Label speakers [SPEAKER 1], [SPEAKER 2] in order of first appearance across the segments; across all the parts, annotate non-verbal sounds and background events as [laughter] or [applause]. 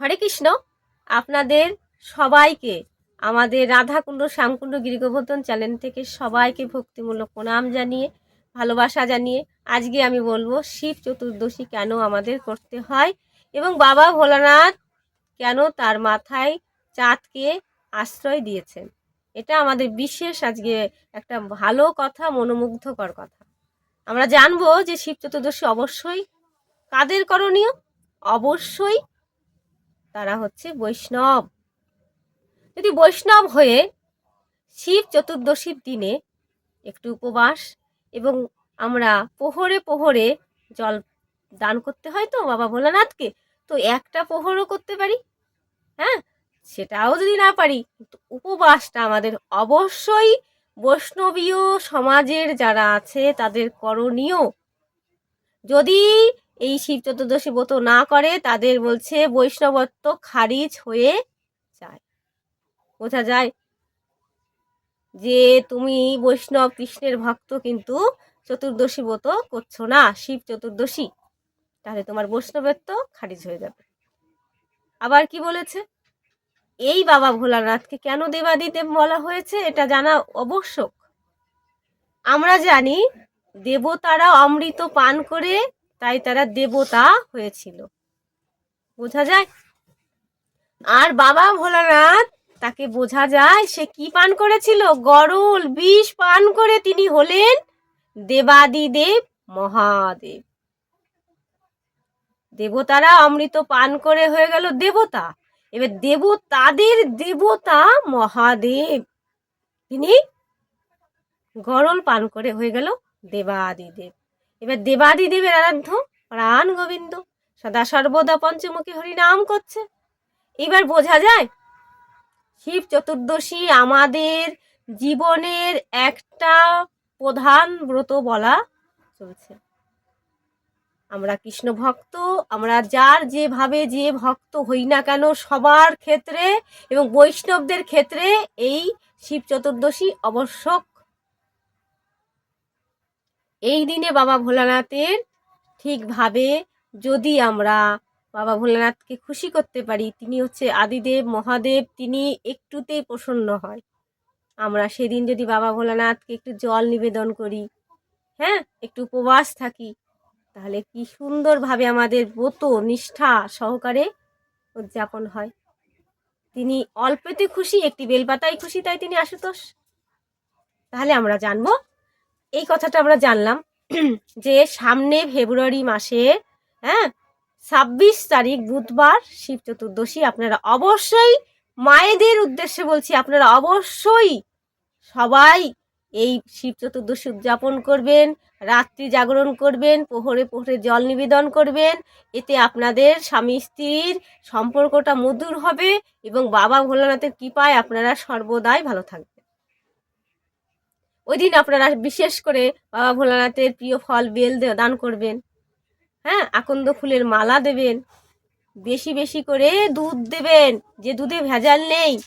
[SPEAKER 1] হরে কৃষ্ণ। আপনাদের সবাইকে, আমাদের রাধাকুণ্ড, শ্যামকুণ্ড, গিরিগোবর্ধন চ্যানেল থেকে সবাইকে ভক্তিমূলক প্রণাম জানিয়ে, ভালোবাসা জানিয়ে আজকে আমি বলব, শিব চতুর্দশী কেন আমাদের করতে হয় এবং বাবা ভোলানাথ কেন তার মাথায় চাঁদকে আশ্রয় দিয়েছেন? এটা আমাদের বিশেষ আজকে একটা ভালো কথা, মনোমুগ্ধকর কথা। আমরা জানব যে শিব চতুর্দশী অবশ্যই কাদের করণীয়? অবশ্যই তারা হচ্ছে বৈষ্ণব। যদি বৈষ্ণব হয়ে শিব চতুর্দশীর দিনে একটু উপবাস এবং আমরা পোহরে পোহরে জল দান করতে হয় তো বাবা ভোলানাথকে, তো একটা পোহরও করতে পারি? হ্যাঁ সেটাও যদি না পারি উপবাসটা আমাদের অবশ্যই বৈষ্ণবীয় সমাজের যারা আছে তাদের করণীয়। যদি এই শিব চতুর্দশী ব্রত না করে তাদের বলছে বৈষ্ণবত্ব খারিজ হয়ে যায়। বোঝা যায় যে তুমি বৈষ্ণব কৃষ্ণের ভক্ত কিন্তু চতুর্দশী ব্রত করছ না, শিব চতুর্দশী। তাহলে তোমার বৈষ্ণবত্ব খারিজ হয়ে যাবে। আবার কি বলেছে? এই বাবা ভোলানাথকে কেন দেবাদিদেব বলা হয়েছে এটা জানা আবশ্যক। আমরা জানি দেবতারা অমৃত পান করে তাই তারা দেবতা হয়েছিল। বোঝা যায়? আর বাবা ভোলানাথ, তাকে বোঝা যায় সে কি পান করেছিল? গরল বিষ পান করে তিনি হলেন দেবাদিদেব মহাদেব। দেবতারা অমৃত পান করে হয়ে গেল দেবতা। এবার দেবতাদের দেবতা মহাদেব। তিনি গরল পান করে হয়ে গেল দেবাদিদেব। এবার দেবাদিদেবের আরাধ্য, প্রাণ গোবিন্দ, সদা সর্বদা পঞ্চমুখী হরি নাম করছে। এবার বোঝা যায়, শিব চতুর্দশী আমাদের জীবনের একটা প্রধান ব্রত বলা চলছে। আমরা কৃষ্ণ ভক্ত, আমরা যার যেভাবে যে ভক্ত হই না কেন, সবার ক্ষেত্রে এবং বৈষ্ণবদের ক্ষেত্রে এই শিব চতুর্দশী আবশ্যক এই দিনে বাবা ভোলানাথের ঠিকভাবে যদি আমরা বাবা ভোলানাথকে খুশি করতে পারি, তিনি হচ্ছে আদিদেব, মহাদেব, তিনি একটুতেই প্রসন্ন হয়। আমরা সেদিন যদি বাবা ভোলানাথকে একটু জল নিবেদন করি হ্যাঁ একটু উপবাস থাকি, তাহলে কি সুন্দরভাবে আমাদের ব্রত, নিষ্ঠা সহকারে উদযাপন হয়। তিনি অল্পতে খুশি, একটি বেলপাতায় খুশি, তাই তিনি আশুতোষ। তাহলে আমরা জানব এই কথাটা আমরা জানলাম [clears throat] যে সামনে ফেব্রুয়ারি মাসে হ্যাঁ ছাব্বিশ তারিখ বুধবার শিব চতুর্দশী। আপনারা অবশ্যই মায়েদের উদ্দেশ্যে বলছি, আপনারা অবশ্যই সবাই এই শিব চতুর্দশী উদযাপন করবেন, রাত্রি জাগরণ করবেন, পোহরে পোহরে জল নিবেদন করবেন। এতে আপনাদের স্বামী স্ত্রীর সম্পর্কটা মধুর হবে এবং বাবা ভোলানাথের কৃপায় আপনারা সর্বদাই ভালো থাকবেন। ওই দিন আপনারা বিশেষ করে বাবা ভোলানাথের প্রিয় ফল, বেল দান করবেন। হ্যাঁ আকন্দ ফুলের মালা দেবেন। বেশি বেশি করে দুধ দেবেন, যে দুধে ভেজাল নেই।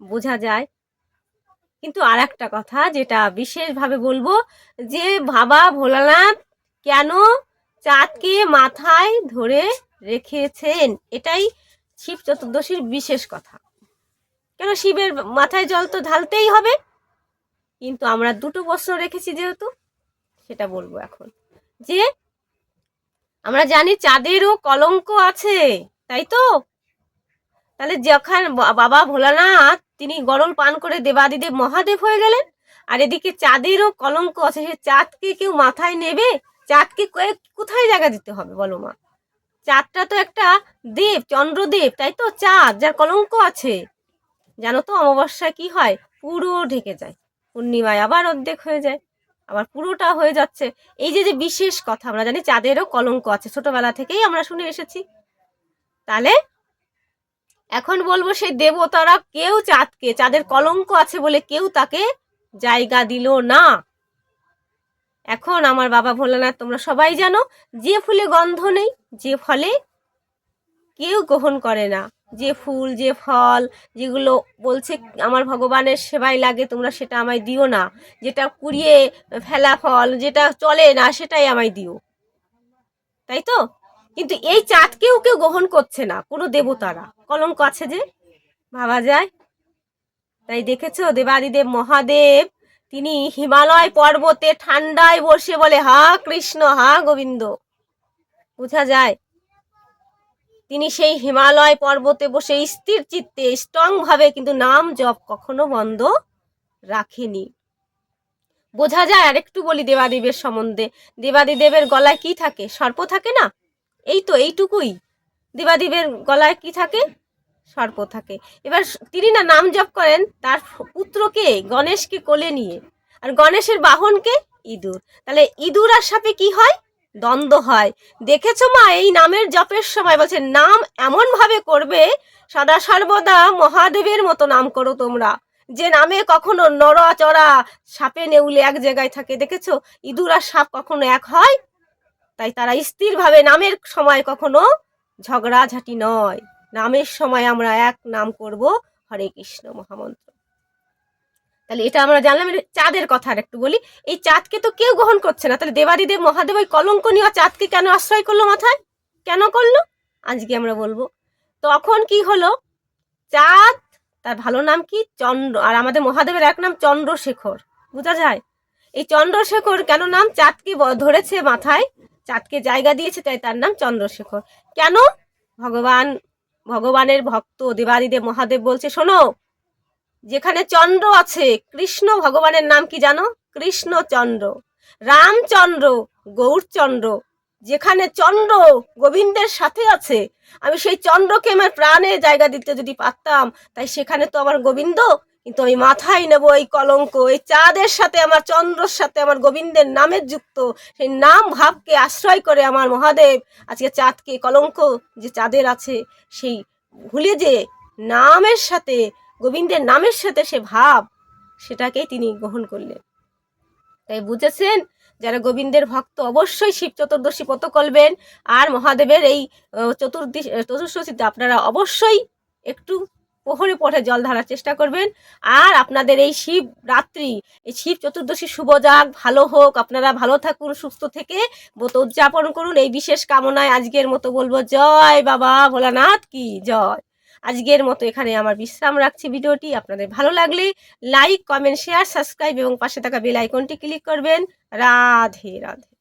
[SPEAKER 1] বোঝা যায়? কিন্তু আর একটা কথা যেটা বিশেষভাবে বলব, যে বাবা ভোলানাথ কেন চাঁদকে মাথায় ধরে রেখেছেন? এটাই শিব চতুর্দশীর বিশেষ কথা। কেন শিবের মাথায় জল তো ঢালতেই হবে? কিন্তু আমরা দুটো প্রশ্ন রেখেছি যেহেতু, সেটা বলব এখন। যে আমরা জানি চাঁদেরও কলঙ্ক আছে, তাই তো? তাহলে যখন বাবা ভোলানাথ, তিনি গরল পান করে দেবাদিদেব মহাদেব হয়ে গেলেন, আর এদিকে চাঁদেরও কলঙ্ক আছে, সে চাঁদকে কেউ মাথায় নেবে? চাঁদকে কোথায় জায়গা দিতে হবে বলো মা? চাঁদটা তো একটা দেব, চন্দ্রদেব, তাই তো? চাঁদ, যার কলঙ্ক আছে। জানো তো অমাবস্যায় কি হয়? পুরো ঢেকে যায়। পূর্ণিমায় আবার অর্ধেক হয়ে যায়। আবার পুরোটা হয়ে যাচ্ছে। এই যে যে বিশেষ কথা, আমরা জানি চাঁদেরও কলঙ্ক আছে। ছোটবেলা থেকেই আমরা শুনে এসেছি। তাহলে এখন বলব সেই দেবতারা কেউ চাঁদকে, চাঁদের কলঙ্ক আছে বলে কেউ তাকে জায়গা দিল না। এখন আমার বাবা ভোলানাথ, তোমরা সবাই জানো, যে ফুলে গন্ধ নেই, যে ফলে কেউ গ্রহণ করে না। যে ফুল, যে ফল, যেগুলো বলছে, আমার ভগবানের সেবায় লাগে, তোমরা সেটা আমায় দিও না। যেটা কুড়িয়ে ফেলা ফল, যেটা চলে না, সেটাই আমায় দিও। তাই তো? কিন্তু এই চাঁদকেও কেউ গ্রহণ করছে না, কোনো দেবতারা। কলঙ্ক আছে যে? ভাবা যায়? তাই দেখেছ? দেবাদিদেব মহাদেব, তিনি হিমালয় পর্বতে ঠান্ডায় বসে বলে, হা কৃষ্ণ, হা গোবিন্দ। বোঝা যায়? তিনি সেই হিমালয় পর্বতে বসে স্থির চিত্তে স্ট্রং ভাবে কিন্তু নাম জপ কখনো বন্ধ রাখেনি। বোঝা যায় আরেকটু বলি দেবাদেবের সম্বন্ধে। দেবাদিদেবের গলায় কি থাকে? সর্প থাকে না? এই তো এইটুকুই। দেবাদেবের গলায় কি থাকে? সর্প থাকে। এবার তিনি না নাম জপ করেন তার পুত্রকে গণেশকে কোলে নিয়ে। আর গণেশের বাহনকে ইঁদুর। তাহলে ইঁদুর আর সাপে কি হয়? দ্বন্দ্ব হয়। দেখেছ মা, এই নামের জপের সময় বলছে, নাম এমন ভাবে করবে সদা সর্বদা মহাদেবের মতো নাম করো তোমরা। যে নামে কখনো নড়াচড়া, সাপে নেউলে এক জায়গায় থাকে। দেখেছ? ইঁদুর আর সাপ কখনো এক হয়? তাই তারা স্থিরভাবে নামের সময় কখনো ঝগড়াঝাটি নয়। নামের সময় আমরা এক নাম করব, হরে কৃষ্ণ মহামন্ত্র। তাহলে এটা আমরা জানলাম চাঁদের কথা আর একটু বলি। এই চাঁদকে তো কেউ গ্রহণ করছে না। তাহলে দেবাদিদেব মহাদেব ওই কলঙ্ক নেওয়া চাঁদকে কেন আশ্রয় করল মাথায়? কেন করল? আজকে আমরা বলব। তখন কি হলো? চাঁদ, তার ভালো নাম কি? চন্দ্র। আর আমাদের মহাদেবের এক নাম চন্দ্রশেখর। বোঝা যায়? এই চন্দ্রশেখর কেন নাম? চাঁদকে ধরেছে মাথায়। চাঁদকে জায়গা দিয়েছে, তাই তার নাম চন্দ্রশেখর। কেন? ভগবান, ভগবানের ভক্ত দেবাদিদেব মহাদেব বলছে, শোনো যেখানে চন্দ্র আছে, কৃষ্ণ ভগবানের নাম কি জানো? কৃষ্ণচন্দ্র রামচন্দ্র, গৌরচন্দ্র। যেখানে চন্দ্র গোবিন্দের সাথে আছে, আমি সেই চন্দ্রকে আমার প্রাণে জায়গা দিতে যদি পারতাম, তাই সেখানে তো আমার গোবিন্দ, কিন্তু আমি মাথায় নেব এই কলঙ্ক, এই চাঁদের সাথে আমার চন্দ্রর সাথে আমার গোবিন্দের নামের যুক্ত, সেই নাম ভাবকে আশ্রয় করে আমার মহাদেব, আজকে চাঁদকে কলঙ্ক যে চাঁদের আছে, সেই ভুলে যে নামের সাথে গোবিন্দের নামের সাথে সে ভাব সেটাকেই তিনি গ্রহণ করলেন। তাই বুঝেছেন? যারা গোবিন্দের ভক্ত অবশ্যই শিব চতুর্দশী পত করবেন আর মহাদেবের এই চতুর্দিশ চতুর্দশীতে আপনারা অবশ্যই একটু পোহরে পথে জল ঢালার চেষ্টা করবেন। আর আপনাদের এই শিব রাত্রি, এই শিব চতুর্দশী শুভ যাক ভালো হোক, আপনারা ভালো থাকুন, সুস্থ থেকে ব্রত উদযাপন করুন। এই বিশেষ কামনায় আজকের মতো বলব, জয় বাবা ভোলানাথ কি জয়। আজকের মতো এখানে আমার বিশ্রাম রাখছি ভিডিওটি। আপনাদের ভালো লাগলে লাইক কমেন্ট শেয়ার সাবস্ক্রাইব এবং পাশে থাকা বেল আইকনটি ক্লিক করবেন। রাধে রাধে।